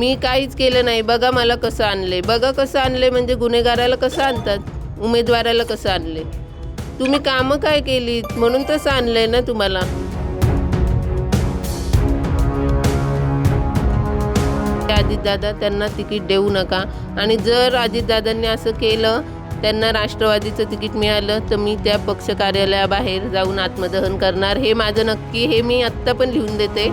मी काहीच केलं नाही. बघा मला कसं आणले. बघा कसं आणले म्हणजे गुन्हेगाराला कसं आणतात? उमेदवाराला कसं आणले? तुम्ही कामं काय केलीत? म्हणून तसं आणलंय ना तुम्हाला? अजितदादा त्यांना तिकीट देऊ नका. आणि जर अजितदादांनी असं केलं त्यांना राष्ट्रवादीचं तिकीट मिळालं तर मी त्या पक्ष कार्यालयाबाहेर जाऊन आत्मदहन करणार. हे माझं नक्की हे मी आत्ता पण लिहून देते.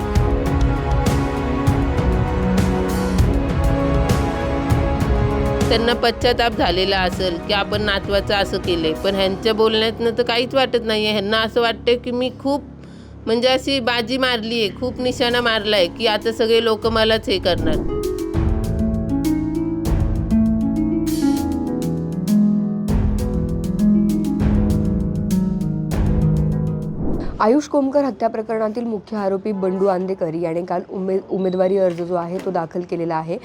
त्यांना पश्चाताप झालेला असेल की आपण नातवाचं असं केलंय. पण ह्यांच्या बोलण्यातनं तर काहीच वाटत नाही आहे ह्यांना असं वाटतं की मी खूप म्हणजे अशी बाजी मारली आहे खूप निशाणा मारला आहे की आता सगळे लोक मलाच हे करणार. आयुष कोमकर हत्या प्रकरणातील मुख्य आरोपी बंडू आंदेकर याने काल उमेद उमेदवारी अर्ज जो आहे तो दाखल केलेला आहे.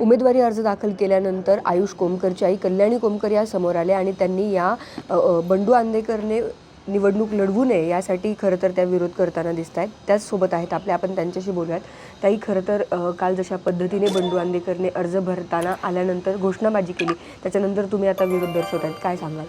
उमेदवारी अर्ज दाखल केल्यानंतर आयुष कोमकरची आई कल्याणी कोमकर या समोर आले आणि त्यांनी या बंडू आंदेकरने निवडणूक लढवू नये यासाठी खरं तर त्या विरोध करताना दिसत आहेत त्याचसोबत आहेत आपल्या आपण त्यांच्याशी बोलूयात. ताई खरं तर काल जशा पद्धतीने बंडू आंदेकरने अर्ज भरताना आल्यानंतर घोषणाबाजी केली त्याच्यानंतर तुम्ही आता विरोध दर्शवत काय सांगाल?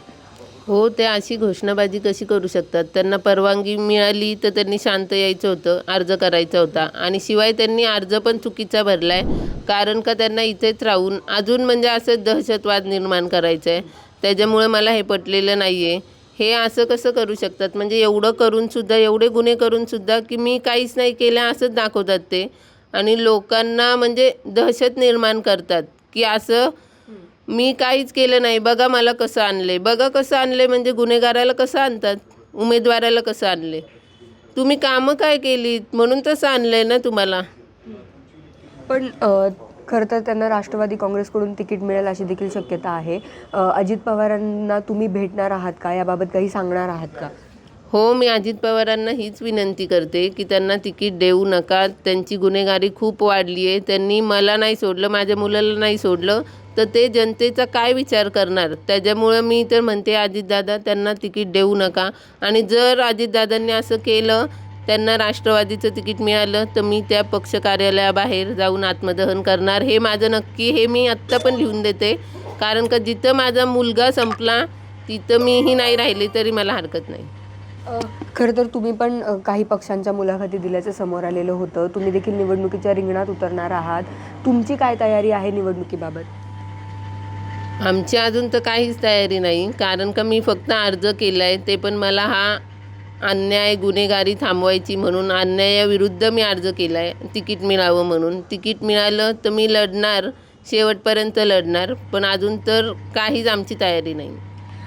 हो ते अशी घोषणाबाजी कशी करू शकतात? त्यांना परवानगी मिळाली तर त्यांनी शांत यायचं होतं अर्ज करायचा होता. आणि शिवाय त्यांनी अर्ज पण चुकीचा भरला आहे कारण का त्यांना इथेच राहून अजून म्हणजे असं दहशतवाद निर्माण करायचं आहे त्याच्यामुळे मला हे पटलेलं नाही आहे हे असं कसं करू शकतात? म्हणजे एवढं करूनसुद्धा एवढे गुन्हे करूनसुद्धा की मी काहीच नाही केलं असंच दाखवतात ते. आणि लोकांना म्हणजे दहशत निर्माण करतात की असं मी काहीच केलं नाही. बघा मला कसं आणले बघा कसं आणले म्हणजे गुन्हेगाराला कसं आणतात? उमेदवाराला कसं आणले तुम्ही कामं काय केलीत? म्हणून तसं आणलंय ना तुम्हाला? पण खरं तर त्यांना राष्ट्रवादी काँग्रेसकडून तिकीट मिळेल अशी देखील शक्यता आहे. अजित पवारांना तुम्ही भेटणार आहात का? याबाबत काही सांगणार आहात का? हो मी अजित पवारांना हीच विनंती करते की त्यांना तिकीट देऊ नका. त्यांची गुन्हेगारी खूप वाढली आहे त्यांनी मला नाही सोडलं माझ्या मुलाला नाही सोडलं. तर ते जनतेचा काय विचार करणार? त्याच्यामुळं मी तर म्हणते अजितदादा त्यांना तिकीट देऊ नका. आणि जर अजितदादांनी असं केलं त्यांना राष्ट्रवादीचं तिकीट मिळालं तर मी त्या पक्ष कार्यालयाबाहेर जाऊन आत्मदहन करणार. हे माझं नक्की हे मी आत्ता पण लिहून देते. कारण का जिथं माझा मुलगा संपला तिथं मीही नाही राहिले तरी मला हरकत नाही. खरं तर तुम्ही पण काही पक्षांच्या मुलाखती दिल्याचं समोर आलेलं होतं. तुम्ही देखील निवडणुकीच्या रिंगणात उतरणार आहात. तुमची काय तयारी आहे निवडणुकीबाबत? आमची अजून तर काहीच तयारी नाही. कारण का मी फक्त अर्ज केला आहे ते पण मला हा अन्याय गुन्हेगारी थांबवायची म्हणून अन्यायाविरुद्ध मी अर्ज केला आहे तिकीट मिळावं म्हणून. तिकीट मिळालं तर मी लढणार शेवटपर्यंत लढणार पण अजून तर काहीच आमची तयारी नाही.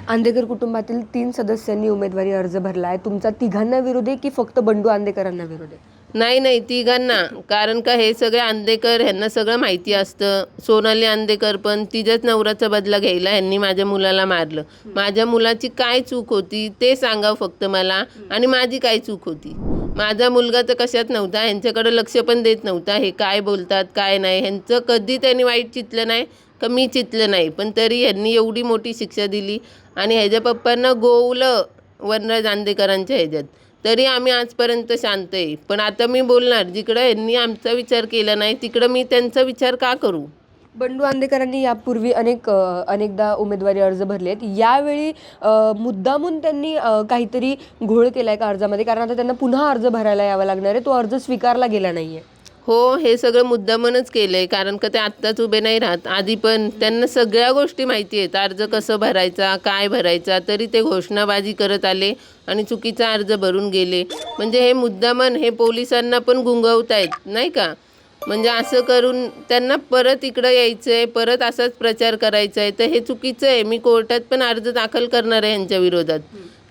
आंदेकर कुटुंबातील तीन सदस्यांनी उमेदवारी अर्ज भरला आहे तुमचा तिघांना विरोध आहे की फक्त बंडू आंदेकरांना विरोध आहे? नाही नाही तिघांना. कारण का हे सगळे आंदेकर ह्यांना सगळं माहिती असतं. सोनाली आंदेकर पण तिच्याच नवऱ्याचा बदला घ्यायला ह्यांनी माझ्या मुलाला मारलं. माझ्या मुलाची काय चूक होती ते सांगा फक्त मला. आणि माझी काय चूक होती? माझा मुलगा तर कशात नव्हता ह्यांच्याकडे लक्ष पण देत नव्हता. हे काय बोलतात काय नाही. ह्यांचं कधी त्यांनी वाईट चितलं नाही का मी चितलं नाही. पण तरी ह्यांनी एवढी मोठी शिक्षा दिली. आणि ह्याच्या पप्पांना गोवलं वनराज आंदेकरांच्या ह्याच्यात. तरी आम्ही आजपर्यंत शांत आहे. पण आता मी बोलणार जिकडं यांनी आमचा विचार केला नाही तिकडं मी त्यांचा विचार का करू? बंडू आंदेकरांनी यापूर्वी अनेक अनेकदा उमेदवारी अर्ज भरले आहेत यावेळी मुद्दामून त्यांनी काहीतरी घोळ केला आहे का अर्जामध्ये? कारण आता त्यांना पुन्हा अर्ज भरायला यावा लागणार आहे. तो अर्ज स्वीकारला गेला नाही आहे हो हे सगळं मुद्दामनच केलं आहे कारण का ते आत्ताच उभे नाही राहत. आधी पण त्यांना सगळ्या गोष्टी माहिती आहेत. अर्ज कसं भरायचा काय भरायचा तरी ते घोषणाबाजी करत आले आणि चुकीचा अर्ज भरून गेले. म्हणजे हे मुद्दामन हे पोलिसांना पण गुंगवत आहेत नाही का? म्हणजे असं करून त्यांना परत इकडं यायचं आहे परत असाच प्रचार करायचा आहे तर हे चुकीचं आहे. मी कोर्टात पण अर्ज दाखल करणार आहे यांच्या विरोधात.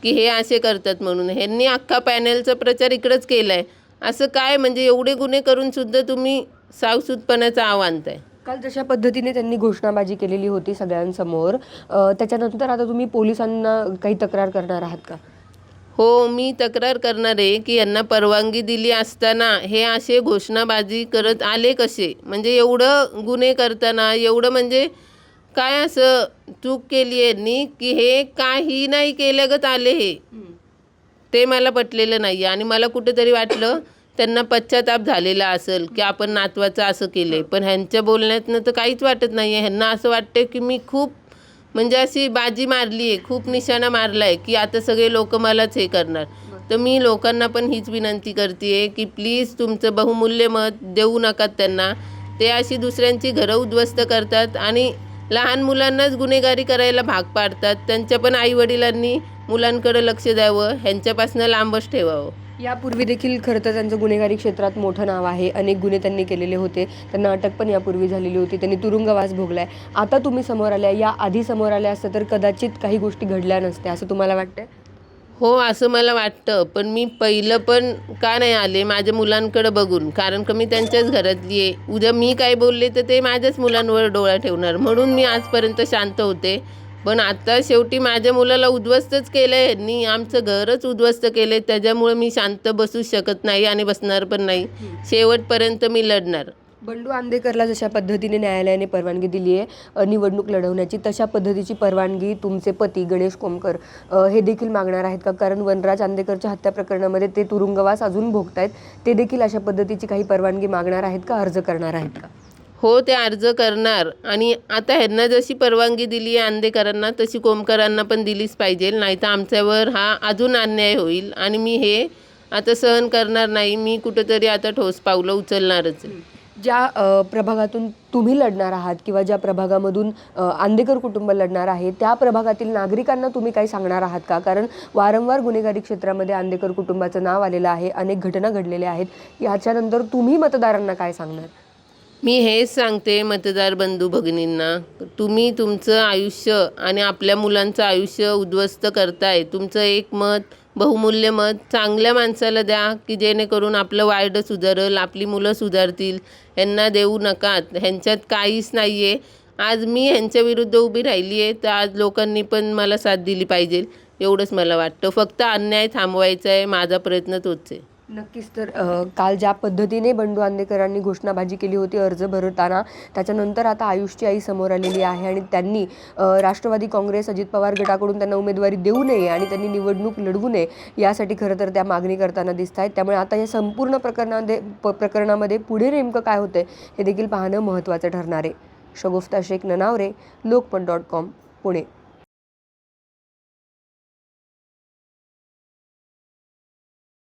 की हे असे करतात म्हणून. ह्यांनी अख्खा पॅनेलचा प्रचार इकडंच केला आहे असं काय म्हणजे एवढे गुन्हे करून सुद्धा तुम्ही सावसूदपणाचं आणताय? काल जशा पद्धतीने त्यांनी घोषणाबाजी केलेली होती सगळ्यांसमोर त्याच्यानंतर आता तुम्ही पोलिसांना काही तक्रार करणार आहात का? हो मी तक्रार करणार आहे की यांना परवानगी दिली असताना हे असे घोषणाबाजी करत आले कसे? म्हणजे एवढं गुन्हे करताना एवढं म्हणजे काय असं चूक केली आहे यांनी की हे काही नाही केल्यागत आले हे? ते मला पटलेलं नाही आणि मला कुठेतरी वाटलं त्यांना पश्चाताप झालेला असेल की आपण नातवाचं असं केलं पण ह्यांच्या बोलण्यातनं तर काहीच वाटत नाही आहे ह्यांना असं वाटतं की मी खूप म्हणजे अशी बाजी मारली आहे खूप निशाणा मारला आहे की आता सगळे लोक मलाच हे करणार. तर मी लोकांना पण हीच विनंती करते आहे की प्लीज तुमचं बहुमूल्य मत देऊ नका त्यांना. ते अशी दुसऱ्यांची घरं उद्ध्वस्त करतात आणि लहान मुलांनाच गुन्हेगारी करायला भाग पाडतात. त्यांच्या पण आईवडिलांनी मुलांकडे लक्ष द्यावं ह्यांच्यापासून लांबच ठेवावं. यापूर्वी देखील खरं तर त्यांचं गुन्हेगारी क्षेत्रात मोठं नाव आहे. अनेक गुन्हे त्यांनी केलेले होते. त्यांना अटक पण यापूर्वी झालेली होती. त्यांनी तुरुंगवास भोगलाय. आता तुम्ही समोर आल्या. या आधी समोर आल्या असतं तर कदाचित काही गोष्टी घडल्या नसत्या असं तुम्हाला वाटतंय? हो असं मला वाटतं. पण मी पहिलं पण का नाही आले माझ्या मुलांकडे बघून. कारण का मी त्यांच्याच घरातली आहे. उद्या मी काय बोलले तर ते माझ्याच मुलांवर डोळा ठेवणार. म्हणून मी आजपर्यंत शांत होते. पण आता शेवटी माझ्या मुलाला उद्ध्वस्तच केलं आहे यांनी आमचं घरच उद्ध्वस्त केलं आहे त्याच्यामुळे मी शांत बसूच शकत नाही आणि बसणार पण नाही. शेवटपर्यंत मी लढणार. बंडू आंबेकरला जशा पद्धतीने न्यायालयाने परवानगी दिली आहे निवडणूक लढवण्याची तशा पद्धतीची परवानगी तुमचे पती गणेश कोमकर हे देखील मागणार आहेत का? कारण वनराज आंबेकरच्या हत्या प्रकरणामध्ये ते तुरुंगवास अजून भोगत आहेत ते देखील अशा पद्धतीची काही परवानगी मागणार आहेत का? अर्ज करणार आहेत का? हो ते अर्ज करणार. आणि आता ह्यांना जशी परवानगी दिली आहे आंदेकरांना तशी कोमकरांना पण दिलीच पाहिजे. नाही तर आमच्यावर हा अजून अन्याय होईल. आणि मी हे आता सहन करणार नाही. मी कुठंतरी आता ठोस पावलं उचलणारच ज्या प्रभागातून तुम्ही लढणार आहात किंवा ज्या प्रभागामधून आंदेकर कुटुंब लढणार आहे त्या प्रभागातील नागरिकांना तुम्ही काही सांगणार आहात का? कारण वारंवार गुन्हेगारी क्षेत्रामध्ये आंदेकर कुटुंबाचं नाव आलेलं आहे. अनेक घटना घडलेल्या आहेत. याच्यानंतर तुम्ही मतदारांना काय सांगणार? मी हेच सांगते मतदार बंधू भगिनींना तुम्ही तुमचं आयुष्य आणि आपल्या मुलांचं आयुष्य उद्ध्वस्त करताय. तुमचं एक मत बहुमूल्य मत चांगल्या माणसाला द्या की जेणेकरून आपलं वार्ड सुधारल आपली मुलं सुधारतील. ह्यांना देऊ नका. ह्यांच्यात काहीच नाही आहे आज मी ह्यांच्या विरुद्ध उभी राहिली आहे तर आज लोकांनी पण मला साथ दिली पाहिजे. एवढंच मला वाटतं. फक्त अन्याय थांबवायचा आहे माझा प्रयत्न तोच आहे. नक्कीच. तर काल ज्या पद्धतीने बंडू आंदेकरांनी घोषणाबाजी केली होती अर्ज भरताना त्याच्यानंतर आता आयुषची आई समोर आलेली आहे आणि त्यांनी राष्ट्रवादी काँग्रेस अजित पवार गटाकडून त्यांना उमेदवारी देऊ नये आणि त्यांनी निवडणूक लढवू नये यासाठी खरं तर त्या मागणी करताना दिसत आहेत. त्यामुळे आता या संपूर्ण प्रकरणामध्ये प प्रकरणामध्ये पुढे नेमकं काय होतंय हे देखील पाहणं महत्त्वाचं ठरणार आहे. Shagufta Shaikh Nanaware Lokmat dot com Pune.